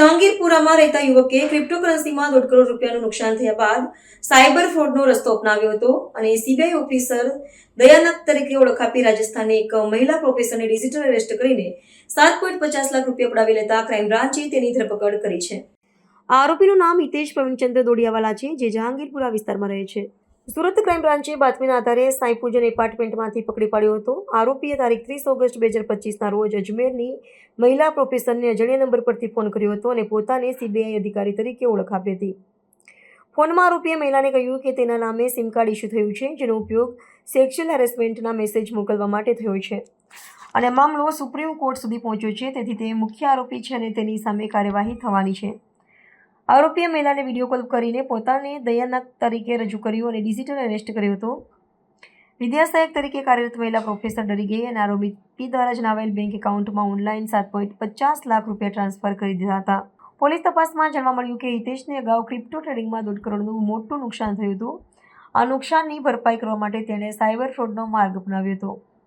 જહાંગીરપુરામાં રહેતા યુવકે ક્રિપ્ટોકરન્સીમાં દોઢ કરોડ રૂપિયાનું નુકસાન થયા બાદ સાયબર ફ્રોડનો રસ્તો અપનાવ્યો હતો અને સીબીઆઈ ઓફિસર દયાનંદ તરીકે ઓળખાપી રાજસ્થાનની એક મહિલા પ્રોફેસરને ડિજિટલ એરેસ્ટ કરીને સાત પોઈન્ટ પચાસ લાખ રૂપિયા પડાવી લેતા ક્રાઇમ બ્રાન્ચે તેની ધરપકડ કરી છે. આરોપીનું નામ હિતેશ પ્રવીણચંદ્ર દોડિયાવાલા છે, જે જહાંગીરપુરા વિસ્તારમાં રહે છે. સુરત ક્રાઇમ બ્રાન્ચે બાતમીના આધારે સાંઈ પૂજન એપાર્ટમેન્ટમાંથી પકડી પાડ્યો હતો. આરોપીએ તારીખ ત્રીસ ઓગસ્ટ બે હજાર પચીસના રોજ અજમેરની મહિલા પ્રોફેસરને અજાણ્યા નંબર પરથી ફોન કર્યો હતો અને પોતાને સીબીઆઈ અધિકારી તરીકે ઓળખ આપી હતી. ફોનમાં આરોપીએ મહિલાને કહ્યું કે તેના નામે સિમ કાર્ડ ઇસ્યુ થયું છે, જેનો ઉપયોગ સેક્સ્યુઅલ હેરેસમેન્ટના મેસેજ મોકલવા માટે થયો છે. અને મામલો સુપ્રીમ કોર્ટ સુધી પહોંચ્યો છે, તેથી તે મુખ્ય આરોપી છે અને તેની સામે કાર્યવાહી થવાની છે. આરોપીએ મહિલાને વીડિયો કોલ કરીને પોતાને દયાનાથ તરીકે રજૂ કર્યું અને ડિજિટલ અરેસ્ટ કર્યો હતો. વિદ્યાસહાયક તરીકે કાર્યરત મહિલા પ્રોફેસર ડરી ગઈ અને આરોપી દ્વારા જણાવેલ બેંક એકાઉન્ટમાં ઓનલાઈન સાત પોઈન્ટ પચાસ લાખ રૂપિયા ટ્રાન્સફર કરી દીધા હતા. પોલીસ તપાસમાં જાણવા મળ્યું કે હિતેશને અગાઉ ક્રિપ્ટો ટ્રેડિંગમાં દોઢ કરોડનું મોટું નુકસાન થયું હતું. આ નુકસાનની ભરપાઈ કરવા માટે તેણે સાયબર ફ્રોડનો માર્ગ અપનાવ્યો હતો.